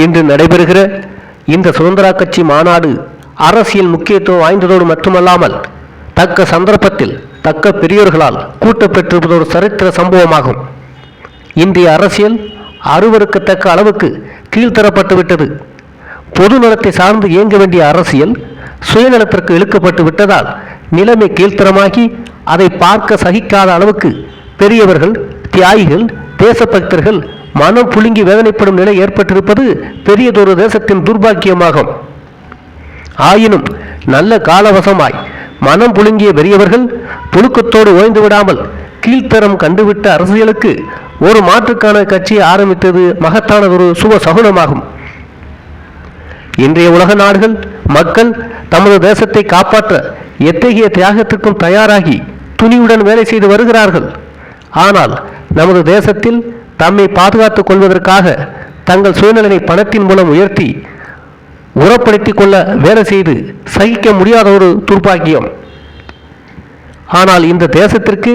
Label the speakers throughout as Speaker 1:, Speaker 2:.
Speaker 1: இன்று நடைபெறுகிற இந்த சுதந்திரா கட்சி மாநாடு அரசியல் முக்கியத்துவம் வாய்ந்ததோடு மட்டுமல்லாமல் தக்க சந்தர்ப்பத்தில் தக்க பெரியோர்களால் கூட்டப்பெற்றிருப்பது ஒரு சரித்திர சம்பவமாகும். இன்றைய அரசியல் அருவருக்கத்தக்க அளவுக்கு கீழ்த்தரப்பட்டு விட்டது பொது நலத்தை சார்ந்து இயங்க வேண்டிய அரசியல் சுயநலத்திற்கு இழுக்கப்பட்டு விட்டதால் நிலைமை கீழ்த்தரமாகி அதை பார்க்க சகிக்காத அளவுக்கு பெரியவர்கள் தியாகிகள் தேசபக்தர்கள் மனம் புழுங்கி வேதனைப்படும் நிலை ஏற்பட்டிருப்பது பெரியதொரு தேசத்தின் துர்பாக்கியமாகும். ஆயினும் நல்ல காலவசமாய் மனம் புழுங்கிய பெரியவர்கள் புழுக்கத்தோடு ஓய்ந்து விடாமல் கீழ்த்தரம் கண்டுவிட்ட அரசியலுக்கு ஒரு மாற்றுக்கான கட்சியை ஆரம்பித்தது மகத்தானதொரு சுப சகுனமாகும். இன்றைய உலக நாடுகள் மக்கள் தமது தேசத்தை காப்பாற்ற எத்தகைய தியாகத்திற்கும் தயாராகி துணிவுடன் வேலை செய்து வருகிறார்கள். ஆனால் நமது தேசத்தில் தம்மை பாதுகாத்துக் கொள்வதற்காக தங்கள் சுயநலனை பணத்தின் மூலம் உயர்த்தி உரப்படுத்திக் கொள்ள வேலை செய்து சகிக்க முடியாத ஒரு துர்ப்பாக்கியம். ஆனால் இந்த தேசத்திற்கு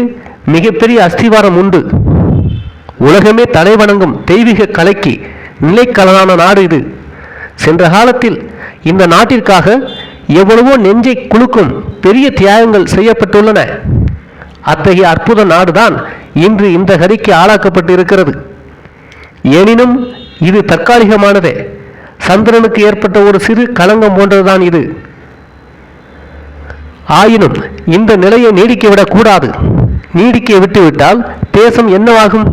Speaker 1: மிகப்பெரிய அஸ்திவாரம் உண்டு. உலகமே தலை வணங்கும் தெய்வீக கலைக்கு நிலைக்கலனான நாடு இது. சென்ற காலத்தில் இந்த நாட்டிற்காக எவ்வளவோ நெஞ்சை குலுக்கும் பெரிய தியாகங்கள் செய்யப்பட்டுள்ளன. அத்தகைய அற்புத நாடுதான் இன்று இந்த கதிக்கு ஆளாக்கப்பட்டு இருக்கிறது எனினும் இது தற்காலிகமானதே. சந்திரனுக்கு ஏற்பட்ட ஒரு சிறு களங்கம் போன்றதுதான் இது. ஆயினும் இந்த நிலையை நீடிக்கவிடக் கூடாது. நீடிக்க விட்டுவிட்டால் தேசம் என்னவாகும்?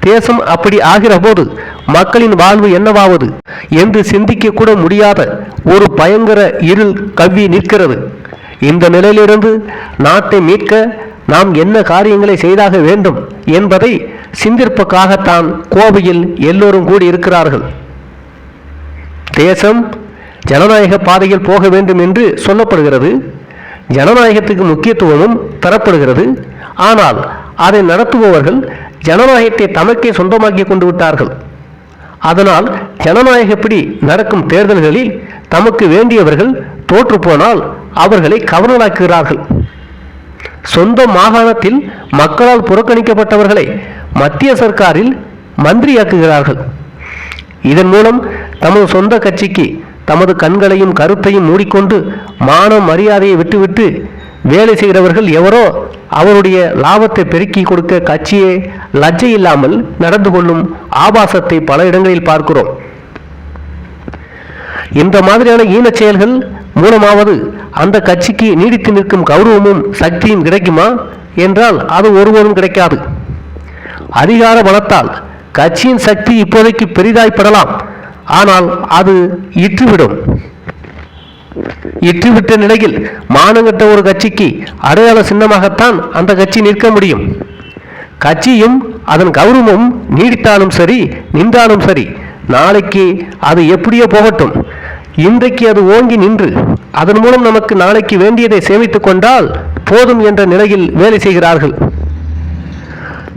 Speaker 1: தேசம் அப்படி ஆகிற போது மக்களின் வாழ்வு என்னவாவது என்று சிந்திக்க கூட முடியாத ஒரு பயங்கர இருள் கவ்வி நிற்கிறது. இந்த நிலையிலிருந்து நாட்டை மீட்க நாம் என்ன காரியங்களை செய்தாக வேண்டும் என்பதை சிந்திப்பதற்காகத்தான் கோவையில் எல்லோரும் கூடி இருக்கிறார்கள் தேசம் ஜனநாயக பாதையில் போக வேண்டும் என்று சொல்லப்படுகிறது. ஜனநாயகத்துக்கு முக்கியத்துவமும் தரப்படுகிறது. ஆனால் அதை நடத்துபவர்கள் ஜனநாயகத்தை தமக்கே சொந்தமாக்கி கொண்டு விட்டார்கள். அதனால் ஜனநாயகப்படி நடக்கும் தேர்தல்களில் தமக்கு வேண்டியவர்கள் தோற்றுப்போனால் அவர்களை கவர்னலாக்குகிறார்கள் சொந்த மாகாணத்தில் மக்களால் புறக்கணிக்கப்பட்டவர்களை மத்திய சர்க்காரில் மந்திரியாக்குகிறார்கள். இதன் மூலம் தமது சொந்த கட்சிக்கு தமது கண்களையும் கருத்தையும் மூடிக்கொண்டு மான மரியாதையை விட்டுவிட்டு வேலை செய்கிறவர்கள் எவரோ அவருடைய லாபத்தை பெருக்கி கொடுக்க கட்சியே லஜ்ஜை இல்லாமல் நடந்து கொள்ளும் ஆபாசத்தை பல இடங்களில் பார்க்கிறோம். இந்த மாதிரியான ஈனச் செயல்கள் மூலமாவது அந்த கட்சிக்கு நீடித்து நிற்கும் கௌரவமும் சக்தியும் கிடைக்குமா? என்றால் அது ஒருவரும் கிடைக்காது. அதிகார பலத்தால் கட்சியின் சக்தி இப்போதைக்கு பெரிதாய்ப்படலாம். ஆனால் அது இற்றுவிடும். இற்றுவிட்ட நிலையில் மானங்கட்ட ஒரு கட்சிக்கு அடையாள சின்னமாகத்தான் அந்த கட்சி நிற்க முடியும். கட்சியும் அதன் கௌரவமும் நீடித்தாலும் சரி நின்றாலும் சரி நாளைக்கு அது எப்படியோ போகட்டும். இன்றைக்கு அது ஓங்கி நின்று அதன் மூலம் நமக்கு நாளைக்கு வேண்டியதை சேமித்துக் கொண்டால் போதும் என்ற நிலையில் வேலை செய்கிறார்கள்.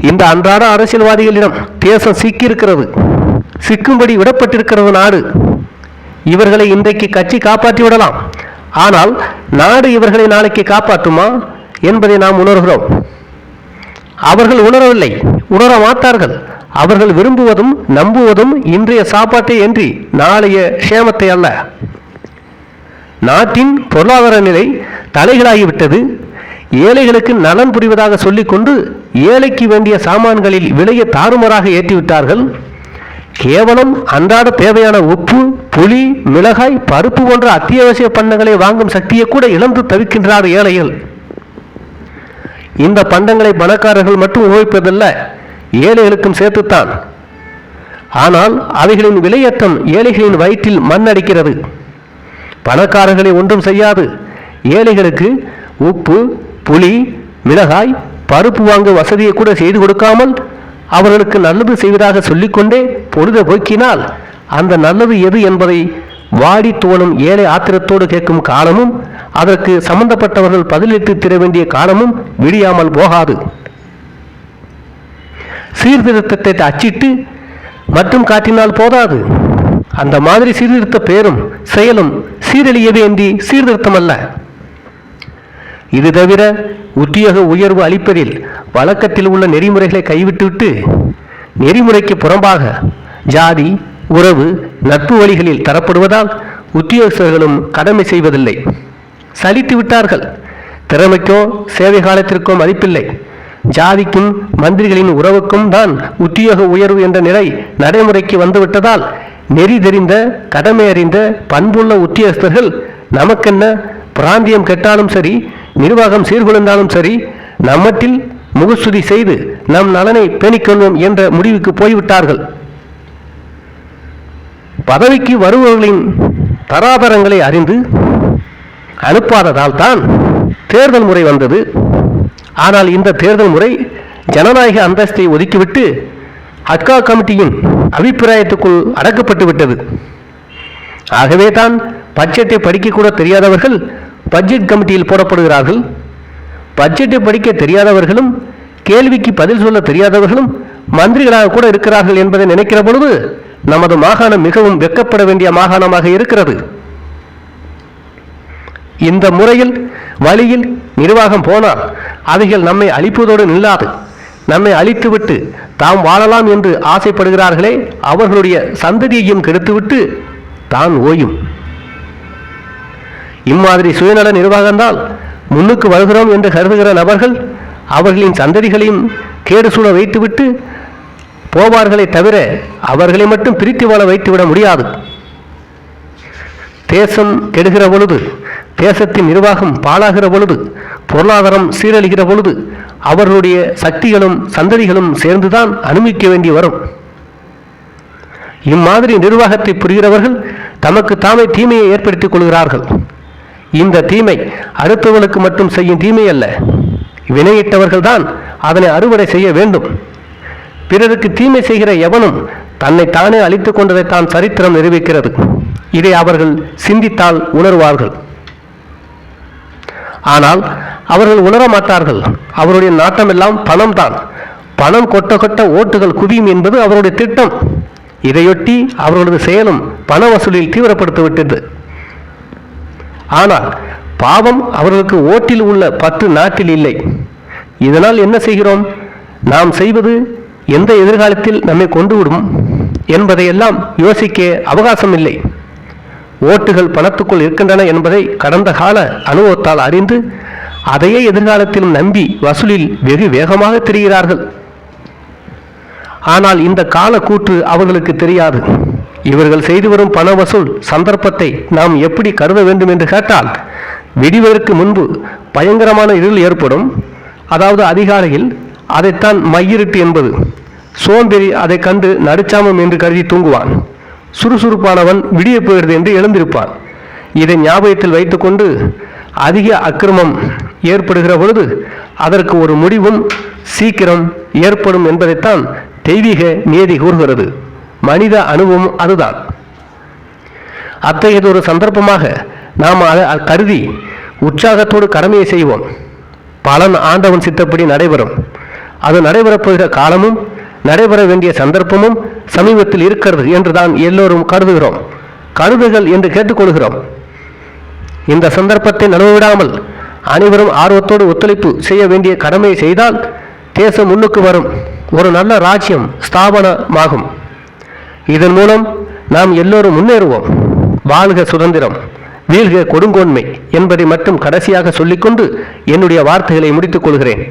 Speaker 1: இந்த அன்றாட அரசியல்வாதிகளிடம் தேசம் சிக்கியிருக்கிறது சிக்கும்படி விடப்பட்டிருக்கிறது நாடு. இவர்களை இன்றைக்கு கட்சி காப்பாற்றி விடலாம். ஆனால் நாடு இவர்களை நாளைக்கு காப்பாற்றுமா என்பதை நாம் உணர்கிறோம். அவர்கள் உணரவில்லை உணர மாட்டார்கள் அவர்கள் விரும்புவதும் நம்புவதும் இன்றைய சாப்பாட்டை என்று நாளைய சேமத்தை அல்ல. நாட்டின் பொருளாதார நிலை தலைகளாகிவிட்டது ஏழைகளுக்கு நலன் புரிவதாக சொல்லிக்கொண்டு ஏழைக்கு வேண்டிய சாமான்களில் விலையை தாறுமாறாக ஏற்றிவிட்டார்கள். கேவலம் அன்றாட தேவையான உப்பு புளி மிளகாய் பருப்பு போன்ற அத்தியாவசிய பண்டங்களை வாங்கும் சக்தியை கூட இழந்து தவிக்கின்றார் ஏழைகள். இந்த பண்டங்களை பணக்காரர்கள் மட்டும் உபயோகிப்பதில்லை ஏழைகளுக்கும் சேர்த்துத்தான். ஆனால் அவைகளின் விலையேற்றம் ஏழைகளின் வயிற்றில் மண் அடிக்கிறது பணக்காரர்களை ஒன்றும் செய்யாது. ஏழைகளுக்கு உப்பு புளி மிளகாய் பருப்பு வாங்க வசதியை கூட செய்து கொடுக்காமல் அவர்களுக்கு நல்லது செய்வதாக சொல்லிக்கொண்டே பொழுத போக்கினால் அந்த நல்லது எது என்பதை வாடி தோணும் ஏழை ஆத்திரத்தோடு கேட்கும் காலமும் அதற்கு சம்பந்தப்பட்டவர்கள் பதிலிட்டு திர வேண்டிய காலமும் விடியாமல் போகாது. சீர்திருத்தத்தை அச்சிட்டு மட்டும் காட்டினால் போதாது. அந்த மாதிரி சீர்திருத்த பேரும் செயலும் சீரழியவே அன்றி சீர்திருத்தம் அல்ல இது தவிர உத்தியோக உயர்வு அளிப்பதில் வழக்கத்தில் உள்ள நெறிமுறைகளை கைவிட்டுவிட்டு நெறிமுறைக்கு புறம்பாக ஜாதி உறவு நட்பு வழிகளில் தரப்படுவதால் உத்தியோகஸ்தர்களும் கடமை செய்வதில்லை. சலித்து விட்டார்கள். திறமைக்கோ சேவை காலத்திற்கோ மதிப்பில்லை. ஜாதிக்கும் மந்திரிகளின் உறவுக்கும் தான் உத்தியோக உயர்வு என்ற நிலை நடைமுறைக்கு வந்துவிட்டதால் நெறி தெரிந்த கடமை அறிந்த பண்புள்ள உத்தியோகஸ்தர்கள் நமக்கென்ன பிராந்தியம் கெட்டாலும் சரி நிர்வாகம் சீர்குலைந்தாலும் சரி நம்மட்டில் முகஸ்துதி செய்து நம் நலனை பேணிக்கொள்வோம் என்ற முடிவுக்கு போய்விட்டார்கள். பதவிக்கு வருபவர்களின் தராதரங்களை அறிந்து அனுப்பாததால் தான் தேர்தல் முறை வந்தது. ஆனால் இந்த தேர்தல் முறை ஜனநாயக அந்தஸ்தை ஒதுக்கிவிட்டு ஹக்கா கமிட்டியின் அபிப்பிராயத்துக்குள் அடக்கப்பட்டு விட்டது. ஆகவே தான் பட்ஜெட்டை படிக்கக்கூட தெரியாதவர்கள் பட்ஜெட் கமிட்டியில் போடப்படுகிறார்கள். பட்ஜெட்டை படிக்க தெரியாதவர்களும் கேள்விக்கு பதில் சொல்ல தெரியாதவர்களும் மந்திரிகளாக கூட இருக்கிறார்கள் என்பதை நினைக்கிற பொழுது நமது மாகாணம் மிகவும் வெக்கப்பட வேண்டிய மாகாணமாக இருக்கிறது. இந்த முறையில் வழியில் நிர்வாகம் போனால் அவைகள் நம்மை அழிப்பதோடு நில்லாது. நம்மை அழித்துவிட்டு தாம் வாழலாம் என்று ஆசைப்படுகிறார்களே அவர்களுடைய சந்ததியையும் கெடுத்துவிட்டு தான் ஓயும். இம்மாதிரி சுயநல நிர்வாகம்தான் முன்னுக்கு வருகிறோம் என்று கருதுகிற நபர்கள் அவர்களின் சந்ததிகளையும் கேடு சூழ வைத்துவிட்டு போவார்களே தவிர அவர்களை மட்டும் பிரித்து வாழ வைத்துவிட முடியாது. தேசம் கெடுகிற பொழுது தேசத்தின் நிர்வாகம் பாழாகிற பொழுது பொருளாதாரம் சீரழிகிற பொழுது அவர்களுடைய சக்திகளும் சந்ததிகளும் சேர்ந்துதான் அனுமதிக்க வேண்டி வரும். இம்மாதிரி நிர்வாகத்தை புரிகிறவர்கள் தமக்கு தாமே தீமையை ஏற்படுத்திக் கொள்கிறார்கள். இந்த தீமை அடுத்தவர்களுக்கு மட்டும் செய்யும் தீமை அல்ல. வினையிட்டவர்கள்தான் அதனை அறுவடை செய்ய வேண்டும். பிறருக்கு தீமை செய்கிற எவனும் தன்னை தானே அழித்துக் கொண்டதைத்தான் சரித்திரம் நிரூபிக்கிறது. இதை அவர்கள் சிந்தித்தால் உணர்வார்கள். ஆனால் அவர்கள் உணர மாட்டார்கள். அவருடைய நாட்டமெல்லாம் பணம்தான். பணம் கொட்ட கொட்ட ஓட்டுகள் குவியும் என்பது அவருடைய திட்டம். இதையொட்டி அவர்களது செயலும் பண வசூலில் தீவிரப்படுத்திவிட்டது. ஆனால் பாவம் அவர்களுக்கு ஓட்டில் உள்ள பத்து நாட்டில் இல்லை. இதனால் என்ன செய்கிறோம்? நாம் செய்வது எந்த எதிர்காலத்தில் நம்மை கொண்டு விடும் என்பதையெல்லாம் யோசிக்க அவகாசம் இல்லை ஓட்டுகள் பணத்துக்குள் இருக்கின்றன என்பதை கடந்த கால அனுபவத்தால் அறிந்து அதையே எதிர்காலத்திலும் நம்பி வசூலில் வெகு வேகமாக தெரிகிறார்கள். ஆனால் இந்த கால கூற்று அவர்களுக்கு தெரியாது. இவர்கள் செய்து வரும் பண வசூல் சந்தர்ப்பத்தை நாம் எப்படி கருத வேண்டும் என்று கேட்டால் விடிவதற்கு முன்பு பயங்கரமான இருள் ஏற்படும். அதாவது அதிகாலையில் அதைத்தான் மையிருட்டு என்பது. சோம்பேறி அதை கண்டு நடுச்சாமம் என்று கருதி தூங்குவான். சுறுசுறுப்பானவன் விடிய போகிறது என்று எழுந்திருப்பான். இதை ஞாபகத்தில் வைத்துக்கொண்டு அதிக அக்கிரமம் ஏற்படுகிற பொழுது அதற்கு ஒரு முடிவும் சீக்கிரம் ஏற்படும் என்பதைத்தான் தெய்வீக நியதி கூறுகிறது. மனித அனுபவம் அதுதான். அத்தகையதொரு சந்தர்ப்பமாக நாம் அதை கருதி உற்சாகத்தோடு கடமையை செய்வோம். பலன் ஆண்டவன் சித்தப்படி நடைபெறும். அது நடைபெறப் போகிற காலமும் நடைபெற வேண்டிய சந்தர்ப்பமும் சமீபத்தில் இருக்கிறது என்றுதான் எல்லோரும் கருதுகிறோம். கருதுகள் என்று கேட்டுக்கொள்கிறோம். இந்த சந்தர்ப்பத்தை நழுவிடாமல் அனைவரும் ஆர்வத்தோடு ஒத்துழைப்பு செய்ய வேண்டிய கடமையை செய்தால் தேசம் முன்னுக்கு வரும். ஒரு நல்ல ராஜ்யம் ஸ்தாபனமாகும். இதன் மூலம் நாம் எல்லோரும் முன்னேறுவோம். வாழ்க சுதந்திரம் வீழ்க கொடுங்கோன்மை என்பதை மட்டும் கடைசியாக சொல்லிக்கொண்டு என்னுடைய வார்த்தைகளை முடித்துக் கொள்கிறேன்.